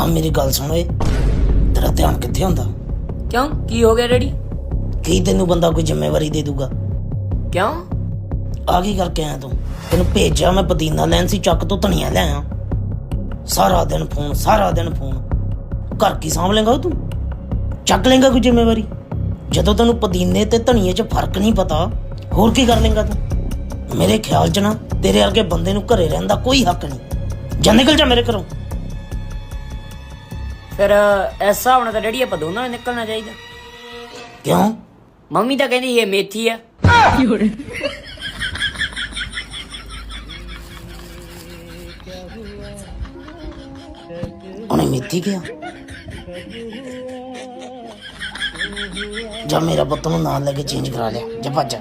ਆ ਮੇਰੀ ਗੱਲ ਸੁਣ ਓਏ ਤੇਰਾ ਧਿਆਨ ਕਿੱਥੇ ਹੁੰਦਾ? ਕਿਉਂ? ਕੀ ਹੋ ਗਿਆ ਡੈਡੀ? ਕੀ ਤੈਨੂੰ ਬੰਦਾ ਕੋਈ ਜ਼ਿੰਮੇਵਾਰੀ ਦੇ ਦੂਗਾ? ਕਿਉਂ? ਆ ਕੀ ਕਰਕੇ ਆਇਆ ਤੂੰ? ਤੈਨੂੰ ਭੇਜਿਆ ਮੈਂ ਪਦੀਨਾ ਲੈਣ ਸੀ ਚੱਕ ਤੋਂ ਧਨੀਆ ਲੈ ਆਇਆ ਸਾਰਾ ਦਿਨ ਫੋਨ ਸਾਰਾ ਦਿਨ ਫੋਨ। ਘਰ ਕੀ ਸਾਂਭ ਲੇਗਾ ਤੂੰ? ਚੱਕ ਲੇਗਾ ਕੋਈ ਜ਼ਿੰਮੇਵਾਰੀ? ਜਦੋਂ ਤੈਨੂੰ ਪਦੀਨੇ ਤੇ ਧਨੀਏ 'ਚ ਫ਼ਰਕ ਨਹੀਂ ਪਤਾ ਹੋਰ ਕੀ ਕਰ ਲੇਗਾ ਤੂੰ? ਮੇਰੇ ਖਿਆਲ 'ਚ ਨਾ ਤੇਰੇ ਵਰਗੇ ਬੰਦੇ ਨੂੰ ਘਰੇ ਰਹਿਣ ਦਾ ਕੋਈ ਹੱਕ ਨਹੀਂ। ਜਾ ਨਿਕਲ ਜਾ ਮੇਰੇ ਘਰੋਂ। ਫਿਰ ਐਸਾ ਹੋਣਾ ਤਾਂ ਡੈਡੀ ਆਪਾਂ ਦੋਨਾਂ ਨੂੰ ਨਿਕਲਣਾ ਚਾਹੀਦਾ। ਕਿਉਂ? ਮੰਮੀ ਤਾਂ ਕਹਿੰਦੀ ਇਹ ਮੇਥੀ ਆ। ਉਹਨੇ ਮੇਥੀ ਕਿਹਾ? ਜਾ ਮੇਰਾ ਪੁੱਤ ਨੂੰ ਨਾਲ ਲੈ ਕੇ ਚੇਂਜ ਕਰਾ ਲਿਆ ਜਾ ਭੱਜ